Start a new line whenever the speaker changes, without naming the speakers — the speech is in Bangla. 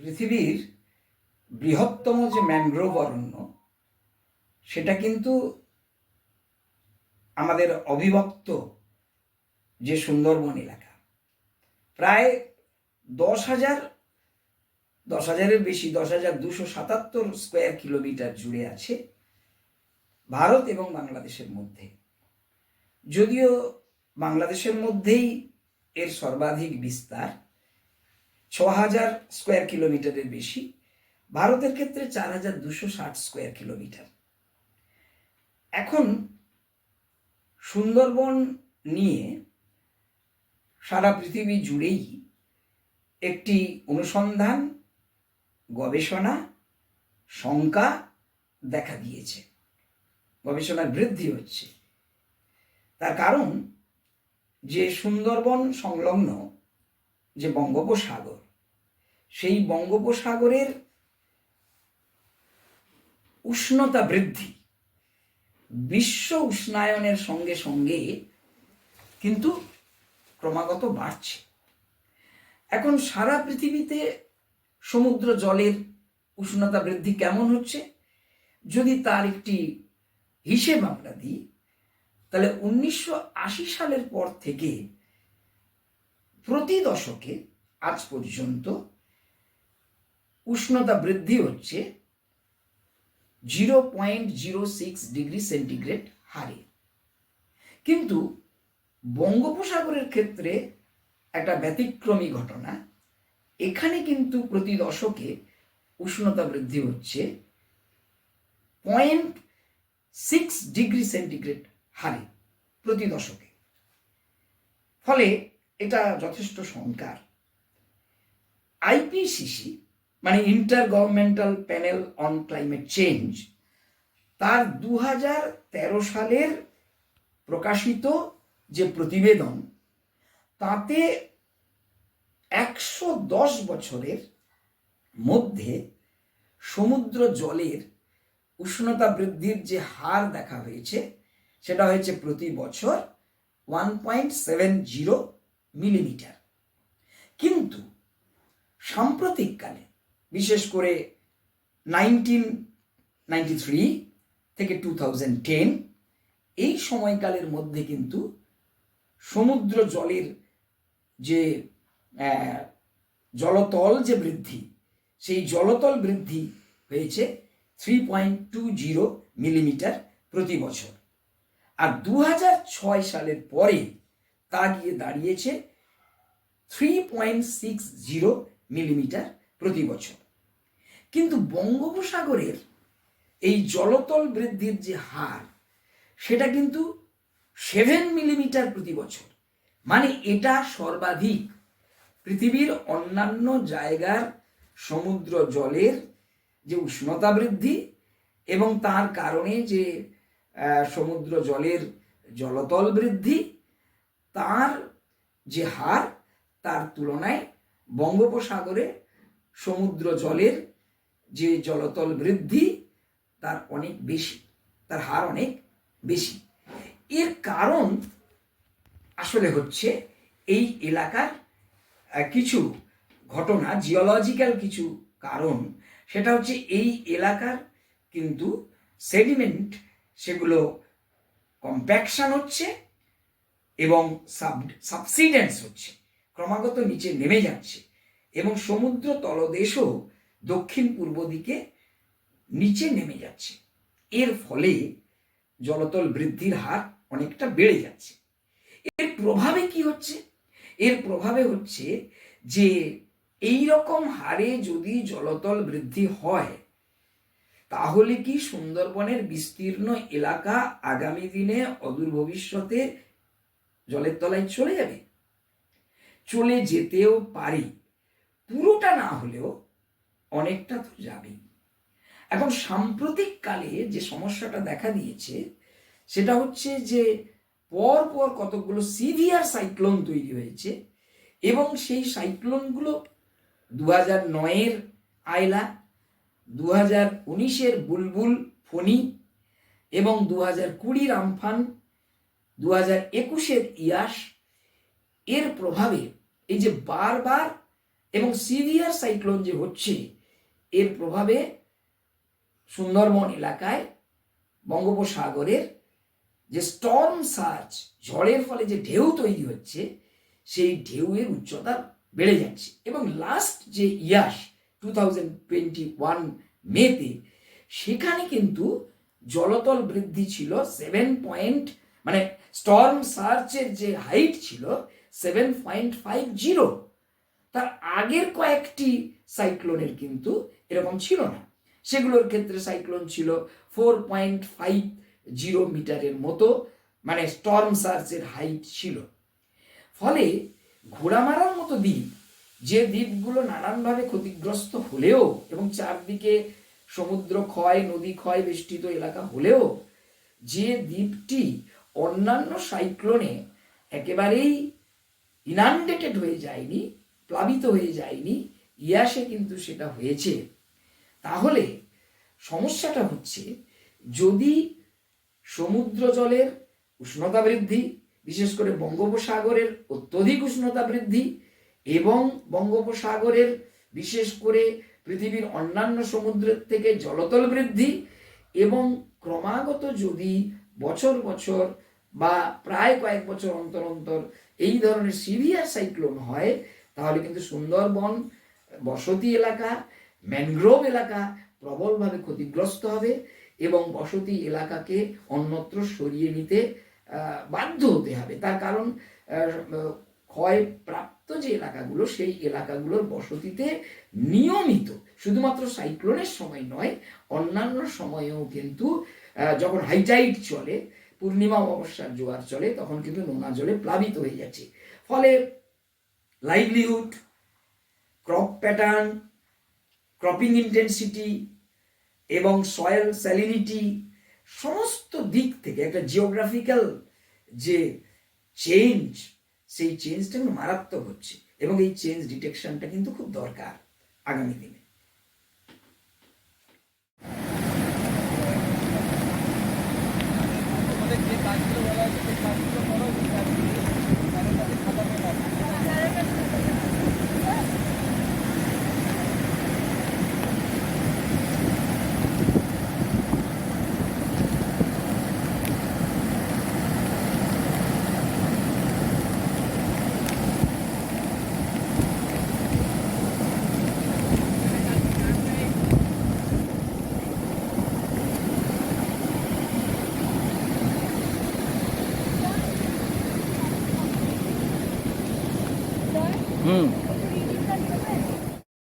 পৃথিবীর বৃহত্তম যে ম্যানগ্রোভ অরণ্য, সেটা কিন্তু আমাদের অবিভক্ত যে সুন্দরবন এলাকা। প্রায় দশ হাজার, দশ হাজারের বেশি, দশ হাজার দুশো সাতাত্তর স্কোয়ার কিলোমিটার জুড়ে আছে ভারত এবং বাংলাদেশের মধ্যে। যদিও বাংলাদেশের মধ্যেই এর সর্বাধিক বিস্তার ছ হাজার স্কোয়ার কিলোমিটারের বেশি, ভারতের ক্ষেত্রে চার হাজার দুশো ষাট স্কোয়ার কিলোমিটার। এখন সুন্দরবন নিয়ে সারা পৃথিবী জুড়েই একটি অনুসন্ধান, গবেষণা, শঙ্কা দেখা দিয়েছে। গবেষণার বৃদ্ধি হচ্ছে। তার কারণ, যে সুন্দরবন সংলগ্ন যে বঙ্গোপসাগর, সেই বঙ্গোপসাগরের উষ্ণতা বৃদ্ধি বিশ্ব উষ্ণায়নের সঙ্গে সঙ্গে কিন্তু ক্রমাগত বাড়ছে। এখন সারা পৃথিবীতে সমুদ্র জলের উষ্ণতা বৃদ্ধি কেমন হচ্ছে? যদি তার একটি হিসেব আমরা দিই, তাহলে উনিশশো আশি সালের পর থেকে প্রতি দশকে আজ পর্যন্ত উষ্ণতা বৃদ্ধি হচ্ছে zero point zero six degree centigrade হারে। কিন্তু বঙ্গোপসাগরের ক্ষেত্রে একটা ব্যতিক্রমী ঘটনা, এখানে কিন্তু প্রতি দশকে উষ্ণতা বৃদ্ধি হচ্ছে পয়েন্ট সিক্স ডিগ্রি সেন্টিগ্রেড হারে প্রতি দশকে। ফলে এটা যথেষ্ট সংকার আইপিসিসি মানে intergovernmental panel on climate change তার দু সালের প্রকাশিত যে প্রতিবেদন, তাতে একশো দশ বছরের মধ্যে সমুদ্র জলের উষ্ণতা বৃদ্ধির যে হার দেখা হয়েছে, সেটা হয়েছে প্রতি বছর one point seven zero millimetre. কিন্তু সাম্প্রতিককালে, বিশেষ করে নাইনটিন নাইনটি থ্রি থেকে টু টেন, এই সময়কালের মধ্যে কিন্তু সমুদ্র জলের যে জলতল যে বৃদ্ধি, সেই জলতল বৃদ্ধি হয়েছে three point two zero millimetre প্রতি বছর। আর দু ছয় সালের পরে তা গিয়ে দাঁড়িয়েছে three point six zero millimetre প্রতি বছর। কিন্তু বঙ্গোপসাগরের এই জলতল বৃদ্ধির যে হার, সেটা কিন্তু সেভেন মিলিমিটার প্রতি বছর। মানে এটা সর্বাধিক। পৃথিবীর অন্যান্য জায়গার সমুদ্র জলের যে উষ্ণতা বৃদ্ধি এবং তার কারণে যে সমুদ্র জলের জলতল বৃদ্ধি তার যে হার, তার তুলনায় বঙ্গোপসাগরে সমুদ্র জলের যে জলতল বৃদ্ধি, তার অনেক বেশি, তার হার অনেক বেশি। এর কারণ আসলে হচ্ছে এই এলাকার কিছু ঘটনা জিওলজিক্যাল কিছু কারণ। সেটা হচ্ছে এই এলাকার কিন্তু সেডিমেন্ট সেগুলো কম্প্যাকশন হচ্ছে এবং সাব সাবসিডেন্স হচ্ছে, ক্রমাগত নিচে নেমে যাচ্ছে এবং সমুদ্র তলদেশও দক্ষিণ পূর্ব দিকে নিচে নেমে যাচ্ছে। এর ফলে জলতল বৃদ্ধির হার অনেকটা বেড়ে যাচ্ছে। এর প্রভাবে কি হচ্ছে? এর প্রভাবে হচ্ছে যে এই রকম হারে যদি জলতল বৃদ্ধি হয়, তাহলে কি সুন্দরবনের বিস্তীর্ণ এলাকা আগামী দিনে অদূর ভবিষ্যতে জলের তলায় চলে যাবে। চলে যেতেও পারি। পুরোটা না হলেও অনেকটা তো যাবেই। এখন সাম্প্রতিক কালে যে সমস্যাটা দেখা দিয়েছে, সেটা হচ্ছে যে পর পর কতগুলো সিভিয়ার সাইক্লোন তৈরি হয়েছে এবং সেই সাইক্লোনগুলো দু হাজার নয়ের আয়লা দু হাজার উনিশের বুলবুল ফণি এবং দু হাজার কুড়ির আমফান দু হাজার একুশের ইয়াস এর প্রভাবে এই যে বারবার এবং সিভিয়ার সাইক্লোন যে হচ্ছে, এর প্রভাবে সুন্দরবন এলাকায় বঙ্গোপসাগরের যে স্টর্ম সার্চ, ঝড়ের ফলে যে ঢেউ তৈরি হচ্ছে, সেই ঢেউয়ের উচ্চতা বেড়ে যাচ্ছে। এবং লাস্ট যে Yaas two thousand twenty one মেতে, সেখানে কিন্তু জলতল বৃদ্ধি ছিল সেভেন পয়েন্ট মানে স্টর্ম সার্চের যে হাইট ছিল সেভেন পয়েন্ট ফাইভ জিরো তার আগের কয়েকটি সাইক্লোনের কিন্তু এরকম ছিল না। সেগুলোর ক্ষেত্রে সাইক্লোন ছিল ফোর পয়েন্ট ফাইভ জিরো মিটারের মতো মানে স্টর্ম সার্চের হাইট ছিল। ফলে ঘোড়া মারার মতো দ্বীপ, যে দ্বীপগুলো নানানভাবে ক্ষতিগ্রস্ত হলেও এবং চারদিকে সমুদ্র ক্ষয়, নদী ক্ষয় বেষ্টিত এলাকা হলেও, যে দ্বীপটি অন্যান্য সাইক্লোনে একেবারেই ইনান্ডেটেড হয়ে যায়নি, প্লাবিত হয়ে যায়নি ইয়াসে কিন্তু সেটা হয়েছে। তাহলে সমস্যাটা হচ্ছে, যদি সমুদ্র জলের উষ্ণতা বৃদ্ধি, বিশেষ করে বঙ্গোপসাগরের অত্যধিক উষ্ণতা বৃদ্ধি এবং বঙ্গোপসাগরের বিশেষ করে পৃথিবীর অন্যান্য সমুদ্রের থেকে জলতল বৃদ্ধি এবং ক্রমাগত যদি বছর বছর বা প্রায় কয়েক বছর অন্তর অন্তর এই ধরনের সিভিয়ার সাইক্লোন হয় তাহলে কিন্তু সুন্দরবন বসতি এলাকা ম্যানগ্রোভ এলাকা প্রবলভাবে ক্ষতিগ্রস্ত হবে এবং বসতি এলাকাকে অন্যত্র সরিয়ে নিতে বাধ্য হতে হবে। তার কারণ আহ, ক্ষয় প্রাপ্ত যে এলাকাগুলো সেই এলাকাগুলোর বসতিতে নিয়মিত শুধুমাত্র সাইক্লোনের সময় নয় অন্যান্য সময়েও কিন্তু যখন হাইটাইট চলে, পূর্ণিমা অমাবস্যার জোয়ার চলে, তখন কিন্তু নোনা জলে প্লাবিত হয়ে যাচ্ছে। ফলে livelihood crop pattern cropping intensity এবং সয়েল স্যালিনিটি সমস্ত দিক থেকে একটা জিওগ্রাফিক্যাল যে চেঞ্জ সেই চেঞ্জটা কিন্তু মারাত্মক হচ্ছে এবং এই চেঞ্জ ডিটেকশনটা কিন্তু খুব দরকার আগামী দিনে।
Thank
you.